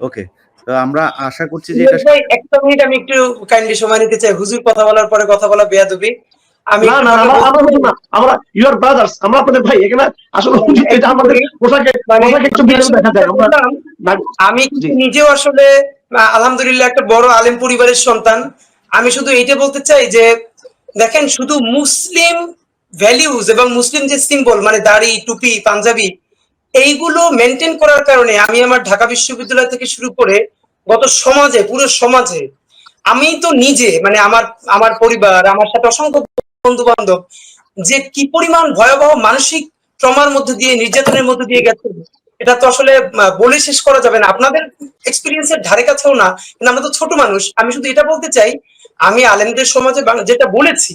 ওকে তো আমরা আশা করছি যে এটা একটা মিনিট আমি একটু কাইন্ডলি সময় নিতে চাই। হুজুর কথা বলার পরে কথা বলা বেয়াদবি। আমি না না আমরা আমরা হুজুর না। আমরা ইউর ব্রাদার্স আমরা আপনাদের ভাই এখানে আসলে হুজুর এটা আমাদের পোশাকে মানে পোশাকে একটু ভিন্ন দেখা যায়। আমরা আমি। নিজেও আসলে আলহামদুলিল্লাহ একটা বড় আলেম পরিবারের সন্তান। আমি শুধু এইটা বলতে চাই যে দেখেন শুধু মুসলিম ভ্যালিউজ এবং মুসলিম যে সিম্বল মানে দাড়ি টুপি পাঞ্জাবি এইগুলো মেনটেন করার কারণে আমি আমার ঢাকা বিশ্ববিদ্যালয় থেকে শুরু করে গত সমাজে, পুরো সমাজে, আমি তো নিজে মানে আমার আমার পরিবার, আমার সাথে অসংখ্য বন্ধু বান্ধব যে কি পরিমাণ ভয়াবহ মানসিক ট্রমার মধ্যে দিয়ে, নির্যাতনের মধ্যে দিয়ে গেছে, এটা তো আসলে বলে শেষ করা যাবে না। আপনাদের এক্সপিরিয়েন্সের ধারে কাছেও না, কিন্তু আমরা তো ছোট মানুষ। আমি শুধু এটা বলতে চাই আমি আলেমদের সমাজে যেটা বলেছি,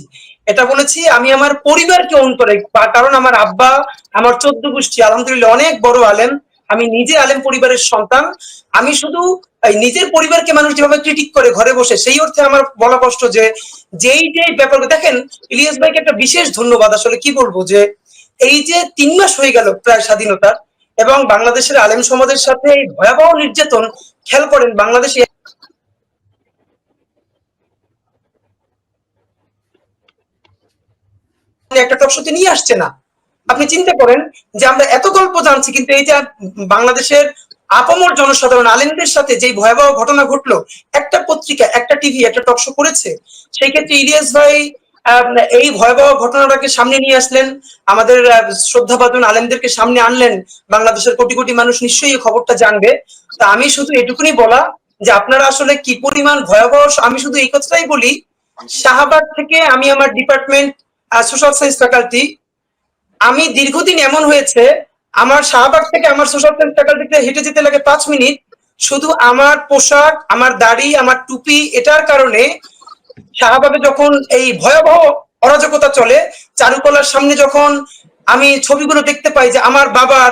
এটা বলেছি আমি আমার পরিবারকে অন করে কারণ আমার আব্বা, আমার চোদ্দ গোষ্ঠী, আলহামদুলিল্লাহ অনেক বড় আলেম, আমি নিজে আলেম পরিবারের সন্তান, আমি শুধু নিজের পরিবারকে মানুষ যেভাবে ক্রিটিক করে ঘরে বসে, সেই অর্থে আমার বলা কষ্ট যে, যেই যে ব্যাপার দেখেন, ইলিয়াস ভাইকে একটা বিশেষ ধন্যবাদ আসলে কি বলব যে, এই যে তিন মাস হয়ে গেল প্রায় স্বাধীনতার, এবং বাংলাদেশের আলেম সমাজের সাথে এই ভয়াবহ নির্যাতন, খেয়াল করেন, বাংলাদেশে একটা টকশোতে নিয়ে আসছে না। আপনি চিন্তা করেন যে আমরা এত গল্প জানছি, কিন্তু এই যে বাংলাদেশের আপামর জনসাধারণ আলেমদের সাথে যে ভয়াবহ ঘটনা ঘটলো, একটা পত্রিকা, একটা টিভি, একটা টক শো করেছে, সেই ক্ষেত্রে ইলিয়াস ভাই এই ভয়াবহ ঘটনাটাকে সামনে নিয়ে আসলেন, আমাদের শ্রদ্ধাভাজন আলেমদেরকে সামনে আনলেন, বাংলাদেশের কোটি কোটি মানুষ নিশ্চয়ই এই খবরটা জানবে। তা আমি শুধু এটুকুনি বলা যে আপনারা আসলে কি পরিমাণ ভয়াবহ, আমি শুধু এই কথাটাই বলি, শাহবাগ থেকে আমি আমার ডিপার্টমেন্ট সোশ্যাল সায়েন্স ফ্যাকাল্টি আমি দীর্ঘদিন এমন হয়েছে, আমার শাহবাগ থেকে আমার সোশ্যাল সায়েন্স ফ্যাকাল্টিতে হেঁটে যেতে লাগে পাঁচ মিনিট। শুধু আমার পোশাক, আমার দাড়ি, আমার টুপি, এটার কারণে শাহবাগে যখন এই ভয়াবহ অরাজকতা চলে, চারুকলার সামনে যখন আমি ছবিগুলো দেখতে পাই যে আমার বাবার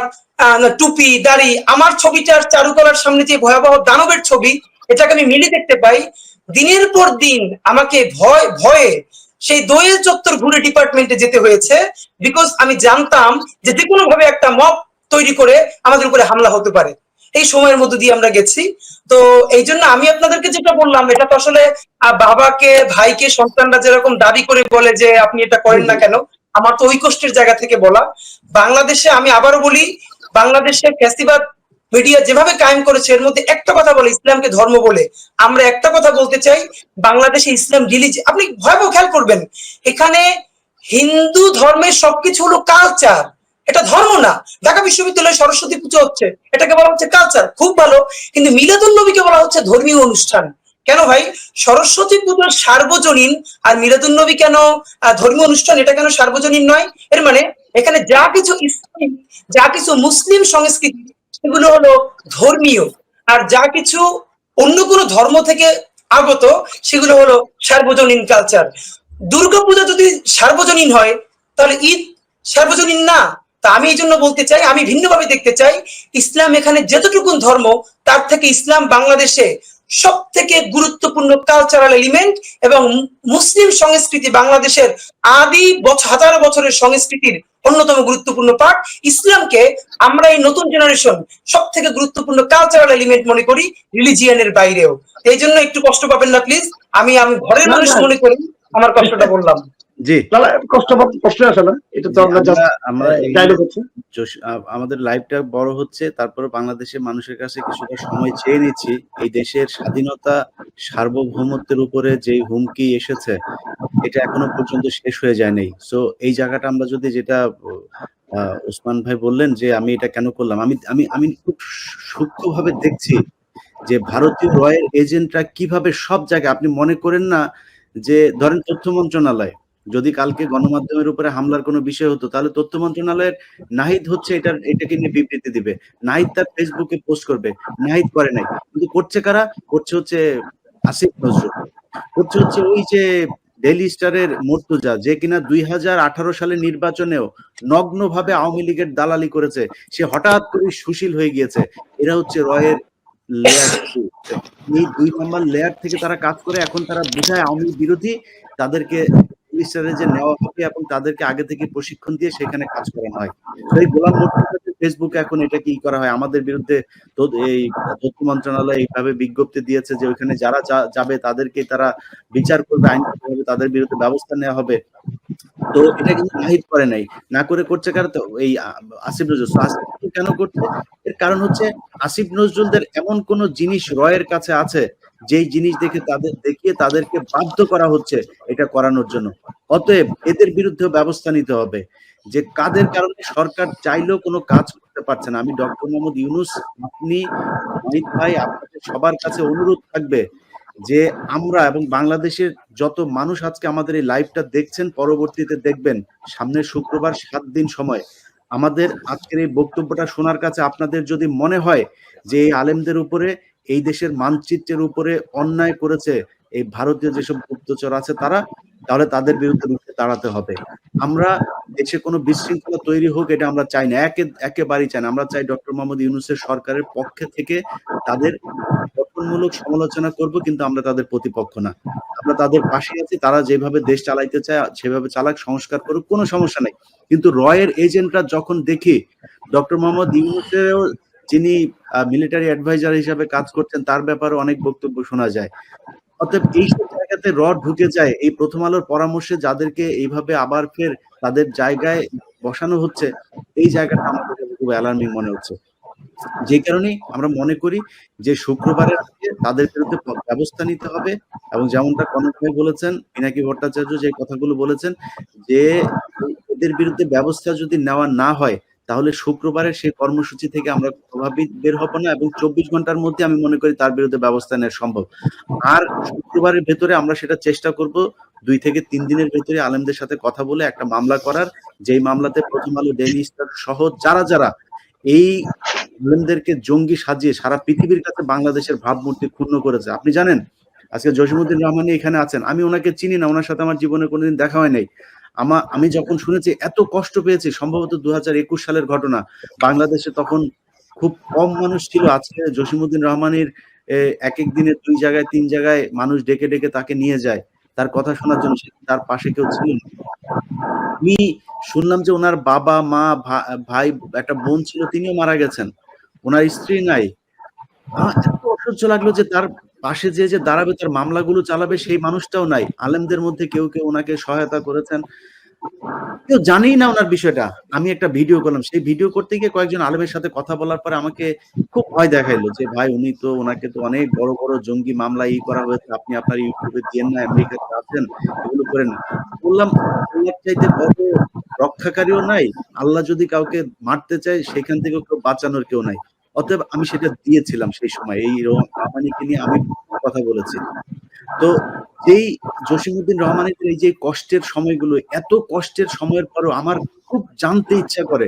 টুপি, দাড়ি, আমার ছবিটার চারুকলার সামনে যে ভয়াবহ দানবের ছবি, এটাকে আমি মিলে দেখতে পাই। দিনের পর দিন আমাকে ভয়, ভয়ে সেই দোয়েল চত্বর ঘুরে ডিপার্টমেন্টে যেতে হয়েছে বিকজ আমি জানতাম যে যে কোনো ভাবে একটা মব তৈরি করে আমাদের উপরে হামলা হতে পারে। এই সময়ের মধ্যে দিয়ে আমরা গেছি। তো এই জন্য আমি আপনাদেরকে যেটা বললাম এটা তো আসলে বাবাকে ভাইকে সন্তানরা যেরকম দাবি করে বলে যে আপনি এটা করেন না কেন আমার তো ওই কষ্টের জায়গা থেকে বলা। বাংলাদেশে আমি আবারও বলি বাংলাদেশে ফ্যাসিবাদ মিডিয়া যেভাবে কায়েম করেছে, এর মধ্যে একটা কথা বলে, ইসলামকে ধর্ম বলে। আমরা একটা কথা বলতে চাই, বাংলাদেশে ইসলাম রিলিজ আপনি ভয়াবহ খেয়াল করবেন, এখানে হিন্দু ধর্মের সবকিছু হলো কালচার এটা ধর্ম না। ঢাকা বিশ্ববিদ্যালয়ে সরস্বতী পুজো হচ্ছে, এটাকে বলা হচ্ছে কালচার খুব ভালো, কিন্তু মিলাদুল নবীকে বলা হচ্ছে ধর্মীয় অনুষ্ঠান। কেন ভাই? সরস্বতী পুজোর সার্বজনীন আর মিলাদুল নবী কেন ধর্মীয় অনুষ্ঠান, এটা কেন সার্বজনীন নয়? এর মানে এখানে যা কিছু ইসলামিক, যা কিছু মুসলিম সংস্কৃতি সেগুলো হলো ধর্মীয়। আর যা কিছু অন্য কোনো ধর্ম থেকে আগত, সেগুলো হলো সার্বজনীন কালচার দুর্গাপূজা যদি সার্বজনীন হয়, তাহলে ঈদ সার্বজনীন না। তা আমি এই জন্য বলতে চাই, আমি ভিন্নভাবে দেখতে চাই, ইসলাম এখানে যতটুকুন ধর্ম, তার থেকে ইসলাম বাংলাদেশে সব থেকে গুরুত্বপূর্ণ কালচারাল এলিমেন্ট এবং মুসলিম সংস্কৃতি বাংলাদেশের আদি হাজার বছরের সংস্কৃতির অন্যতম গুরুত্বপূর্ণ পার্ট ইসলামকে আমরা এই নতুন জেনারেশন সব থেকে গুরুত্বপূর্ণ কালচারাল এলিমেন্ট মনে করি রিলিজিয়ানের বাইরেও। এই জন্য একটু কষ্ট পাবেন না প্লিজ আমি আমি ঘরের মানুষ মনে করি আমার কষ্টটা বললাম। জি। কষ্ট কষ্ট আসে না। এটা তো আমরা আমাদের লাইভটা বড় হচ্ছে তারপরে বাংলাদেশের মানুষের কাছে কিছুটা সময় চেয়ে নিচ্ছি। এই দেশের স্বাধীনতা সার্বভৌমত্বের উপরে যে হুমকি এসেছে এটা এখনও পর্যন্ত শেষ হয়ে যায়নি। সো এই জায়গাটা আমরা যদি যেটা ওসমান ভাই বললেন যে আমি এটা কেন করলাম আমি আমি আমি খুব সূক্ষ্মভাবে দেখছি যে ভারতীয় রয়ের এজেন্টরা কীভাবে সব জায়গায় আপনি মনে করেন না যে ধরেন তথ্য মন্ত্রণালয় যদি কালকে গণমাধ্যমের উপরে হামলার কোনো বিষয় হতো, তাহলে তথ্য মন্ত্রণালয়ের নাহিদ হচ্ছে এটার, এটাকে নিয়ে বিবৃতি দিবে। নাহিদ তার ফেসবুকে পোস্ট করবে। নাহিদ করে নাই। কিন্তু করছে কারা? করছে হচ্ছে আসিফ নজরুল। করছে হচ্ছে ওই যে ডেলি স্টারের মর্তুজা, যে কিনা দুই সালের নির্বাচনেও নগ্ন ভাবে আওয়ামী লীগের দালালি করেছে। সে হঠাৎ করে সুশীল হয়ে গিয়েছে। এরা হচ্ছে রয়ের লেয়ার এই দুই নম্বর লেয়ার থেকে তারা কাজ করে, এখন তারা বোঝায় আওয়ামী বিরোধী। তাদেরকে পুলিশরা যে নেওয়া হবে এবং তাদেরকে আগে থেকে প্রশিক্ষণ দিয়ে সেখানে কাজ করানো হয়। গোলাম ফেসবুকে এখন এটা কি করা হয়? আমাদের বিরুদ্ধে এই তথ্য মন্ত্রণালয় এইভাবে বিজ্ঞপ্তি দিয়েছে যে ওইখানে যারা যাবে তাদেরকে তারা বিচার করবে, আইন হবে তাদের বিরুদ্ধে ব্যবস্থা নেওয়া হবে। তো এটা কিন্তু নাহিদ করে নাই। না করে করছে কারণ এই আসিফ নজরুল। আসিফ কেন করছে? এর কারণ হচ্ছে আসিফ নজরুলদের এমন কোন জিনিস রয়ের কাছে আছে যেই জিনিস দেখে তাদের, দেখিয়ে তাদেরকে বাধ্য করা হচ্ছে এটা করানোর জন্য। অতএব এদের বিরুদ্ধে ব্যবস্থা নিতে হবে যে কাদের কারণে সরকার চাইলেও কোনো কাজ করতে পারছে না। আমি ডক্টর মোহাম্মদ ইউনুস, আপনি অমিত ভাই, আপনাদের সবার কাছে অনুরোধ থাকবে যে আমরা এবং বাংলাদেশের যত মানুষ আজকে আমাদের এই লাইভটা দেখছেন, পরবর্তীতে দেখবেন সামনের শুক্রবার সাত দিন সময়, আমাদের আজকের এই বক্তব্যটা শোনার কাছে আপনাদের যদি মনে হয় যে এই আলেমদের উপরে এই দেশের মানচিত্রের উপরে অন্যায় করেছে এই ভারতীয় যেসব গুপ্তচর আছে তারা, তাহলে তাদের বিরুদ্ধে রুখে দাঁড়াতে হবে। আমরা দেশে কোনো বিশৃঙ্খলা তৈরি হোক, এটা আমরা চাই না। একে, একেবারেই চাই না। আমরা চাই ডক্টর মোহাম্মদ ইউনুসের সরকারের পক্ষে থেকে তাদের গঠনমূলক সমালোচনা করব, কিন্তু আমরা তাদের প্রতিপক্ষ না। আমরা তাদের পাশে আছি, তারা যেভাবে দেশ চালাইতে চায়, সেভাবে চালাক, সংস্কার করুক, কোনো সমস্যা নাই। কিন্তু রয়ের এজেন্টরা যখন দেখি, ডক্টর মোহাম্মদ ইউনুসেরও যিনি মিলিটারি অ্যাডভাইজার হিসাবে কাজ করছেন, তার ব্যাপারে অনেক বক্তব্য শোনা যায়। অতএব এইসব জায়গাতে রড ঢুকে যায়, এই প্রথম আলোর পরামর্শে যাদেরকে এইভাবে আবার ফের তাদের জায়গায় বসানো হচ্ছে, এই জায়গাটা আমাদের খুব অ্যালার্মিং মনে হচ্ছে। যে কারণে আমরা মনে করি যে শুক্রবারের আগে তাদের বিরুদ্ধে ব্যবস্থা নিতে হবে এবং যেমনটা কনক ভাই বলেছেন, পিনাকি ভট্টাচার্য যে কথাগুলো বলেছেন, যে এদের বিরুদ্ধে ব্যবস্থা যদি নেওয়া না হয় তাহলে শুক্রবারের সেই কর্মসূচি থেকে আমরা প্রভাবিত বের হব না এবং চব্বিশ ঘণ্টার মধ্যে আমি মনে করি তার বিরুদ্ধে ব্যবস্থা নেওয়া সম্ভব। আর শুক্রবারের ভেতরে আমরা সেটা চেষ্টা করব দুই থেকে তিন দিনের ভেতরে আলেমদের সাথে কথা বলে একটা মামলা করার, যেই মামলাতে প্রথম আলো ডেইলি স্টার সহ যারা যারা এই আলেমদেরকে জঙ্গি সাজিয়ে সারা পৃথিবীর কাছে বাংলাদেশের ভাবমূর্তি ক্ষুণ্ণ করেছে। আপনি জানেন, আজকে জসিমুদ্দিন রহমানি এখানে আছেন। আমি ওনাকে চিনি না, ওনার সাথে আমার জীবনে কোনোদিন দেখা হয় নাই। আমা, আমি যখন শুনেছি, এত কষ্ট পেয়েছি, সম্ভবত দু সালের ঘটনা। বাংলাদেশে তখন খুব কম মানুষ ছিল, আজকে জসিমুদ্দিন রহমানের এক এক দিনে দুই জায়গায়, তিন জায়গায় মানুষ ডেকে ডেকে তাকে নিয়ে যায়। তার কথা শোনার জন্য তার পাশে কেউ ছিল না। আমি শুনলাম যে ওনার বাবা, মা ভাই, একটা বোন ছিল, তিনিও মারা গেছেন। ওনার স্ত্রী নাই। এত অসহ্য লাগল যে তার পাশে যে যে দাঁড়াবে তার মামলাগুলো চালাবে সেই মানুষটাও নাই। আলেমদের মধ্যে কেউ কেউ ওনাকে সহায়তা করেছেন। কেউ জানেই না ওনার বিষয়টা। আমি একটা ভিডিও করলাম। সেই ভিডিও করতে গিয়ে কয়েকজন আলেমের সাথে কথা বলার পরে আমাকে খুব ভয় দেখাইলো যে, ভাই, উনি তো ওনাকে তো অনেক বড় বড় জঙ্গি মামলা ই করা হয়েছে। আপনি আপনার ইউটিউবে দিয়েন না, আমেরিকাতে আছেন, এগুলো করেন বললাম চাইতে বড় রক্ষাকারীও নাই। আল্লাহ যদি কাউকে মারতে চায়, সেখান থেকে কেউ বাঁচানোর কেউ নাই। অতএব আমি সেটা দিয়েছিলাম সেই সময়। এই রহমানিকে নিয়ে আমি কথা বলেছি। তো যেই জসিমুদ্দিন রহমানের এই যে কষ্টের সময়গুলো, এত কষ্টের সময়ের পরও আমার খুব জানতে ইচ্ছা করে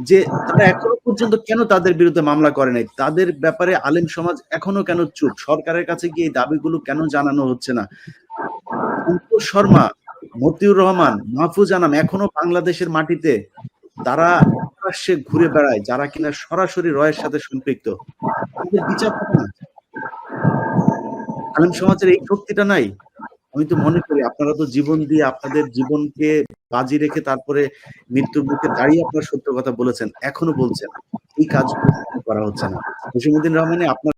যে তারা এখনও পর্যন্ত কেন তাদের বিরুদ্ধে মামলা করে নাই? তাদের ব্যাপারে আলেম সমাজ এখনও কেন চুপ? সরকারের কাছে গিয়ে এই দাবিগুলো কেন জানানো হচ্ছে না? শর্মা, মতিউর রহমান, মাহফুজ আনাম এখনও বাংলাদেশের মাটিতে তারা প্রকাশ্যে ঘুরে বেড়ায়, যারা কিনা সরাসরি রয়ের সাথে সম্পৃক্ত, তাদের বিচার আলেম সমাজের এই শক্তিটা নাই। আমি তো মনে করি, আপনারা তো জীবন দিয়ে আপনাদের জীবনকে বাজি রেখে তারপরে মৃত্যুর মুখে দাঁড়িয়ে আপনার সত্য কথা বলেছেন, এখনও বলছেন। এই কাজগুলো করা হচ্ছে না। জসিমুদ্দিন রহমানে আপনার